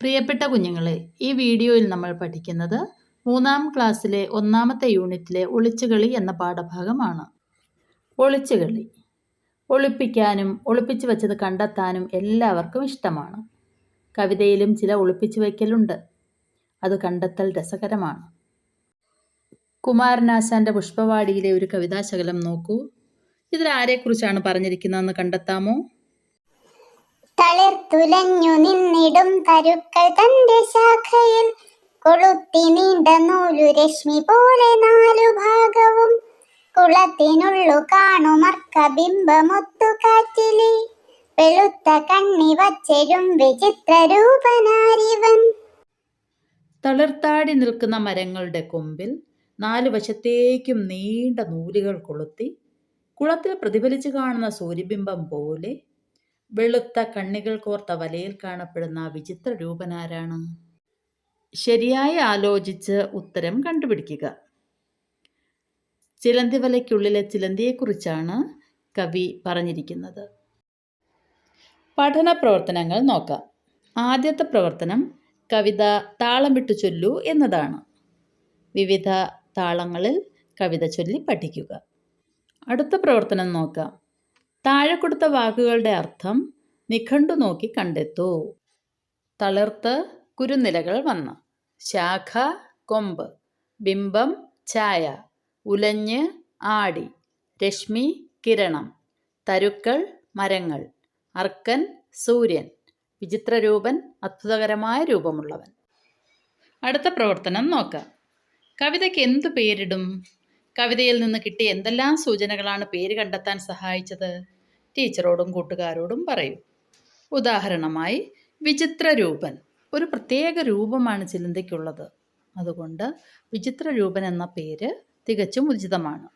പ്രിയപ്പെട്ട കുഞ്ഞുങ്ങളെ ഈ വീഡിയോയിൽ നമ്മൾ പഠിക്കുന്നത് മൂന്നാം ക്ലാസ്സിലെ ഒന്നാമത്തെ യൂണിറ്റിലെ ഒളിച്ചുകളി എന്ന പാഠഭാഗമാണ്. ഒളിച്ചുകളി. ഒളിപ്പിക്കാനും ഒളിപ്പിച്ചു വച്ചത് കണ്ടെത്താനും എല്ലാവർക്കും ഇഷ്ടമാണ്. കവിതയിലും ചില ഒളിപ്പിച്ചു വയ്ക്കലുണ്ട്. അത് കണ്ടെത്തൽ രസകരമാണ്. കുമാരനാശാന്റെ പുഷ്പവാടിയിലെ ഒരു കവിതാശകലം നോക്കൂ. ഇതിൽ ആരെക്കുറിച്ചാണ് പറഞ്ഞിരിക്കുന്നതെന്ന് കണ്ടെത്താമോ? തളിർത്തുലഞ്ഞു നിന്നിടും തരുക്കൾ തന്റെ ശാഖയിൽ. കൊളുത്തി നീണ്ട നൂലു രശ്മി പോലെ നാലു ഭാഗവും. കുളത്തിനുള്ളു കാണുമർക്ക ബിംബമൊത്തു കാറ്റിലെ. വെളുത്ത കണ്ണി വച്ചരും വിചിത്ര രൂപനാരിവൻ തളിർത്താടി നിൽക്കുന്ന മരങ്ങളുടെ കൊമ്പിൽ നാലു വശത്തേക്കും നീണ്ട നൂലുകൾ കൊളുത്തി. കുളത്തിൽ പ്രതിഫലിച്ചു കാണുന്ന സൂര്യബിംബം പോലെ വെളുത്ത കണ്ണികൾ കോർത്ത വലയിൽ കാണപ്പെടുന്ന വിചിത്ര രൂപനാരാണ്? ശരിയായി ആലോചിച്ച് ഉത്തരം കണ്ടുപിടിക്കുക. ചിലന്തി വലയ്ക്കുള്ളിലെ ചിലന്തിയെക്കുറിച്ചാണ് കവി പറഞ്ഞിരിക്കുന്നത്. പഠന പ്രവർത്തനങ്ങൾ നോക്കാം. ആദ്യത്തെ പ്രവർത്തനം കവിത താളം വിട്ടു ചൊല്ലു എന്നതാണ്. വിവിധ താളങ്ങളിൽ കവിത ചൊല്ലി പഠിക്കുക. അടുത്ത പ്രവർത്തനം നോക്കാം. താഴെ കൊടുത്ത വാക്കുകളുടെ അർത്ഥം നിഘണ്ടു നോക്കി കണ്ടെത്തൂ. തളിർത്ത് കുരുനിലകൾ വന്ന്. ശാഖ കൊമ്പ്. ബിംബം ഛായ. ഉലഞ്ഞ് ആടി. രശ്മി കിരണം. തരുക്കൾ മരങ്ങൾ. അർക്കൻ സൂര്യൻ. വിചിത്രരൂപൻ അത്ഭുതകരമായ രൂപമുള്ളവൻ. അടുത്ത പ്രവർത്തനം നോക്കാം. കവിതയ്ക്ക് എന്തു പേരിടും? കവിതയിൽ നിന്ന് കിട്ടിയ എന്തെല്ലാം സൂചനകളാണ് പേര് കണ്ടെത്താൻ സഹായിച്ചത്? ടീച്ചറോടും കൂട്ടുകാരോടും പറയും. ഉദാഹരണമായി വിചിത്ര രൂപൻ ഒരു പ്രത്യേക രൂപമാണ് ചിലന്തിക്കുള്ളത്. അതുകൊണ്ട് വിചിത്ര രൂപൻ എന്ന പേര് തികച്ചും ഉചിതമാണ്.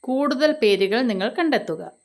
കൂടുതൽ പേരുകൾ നിങ്ങൾ കണ്ടെത്തുക.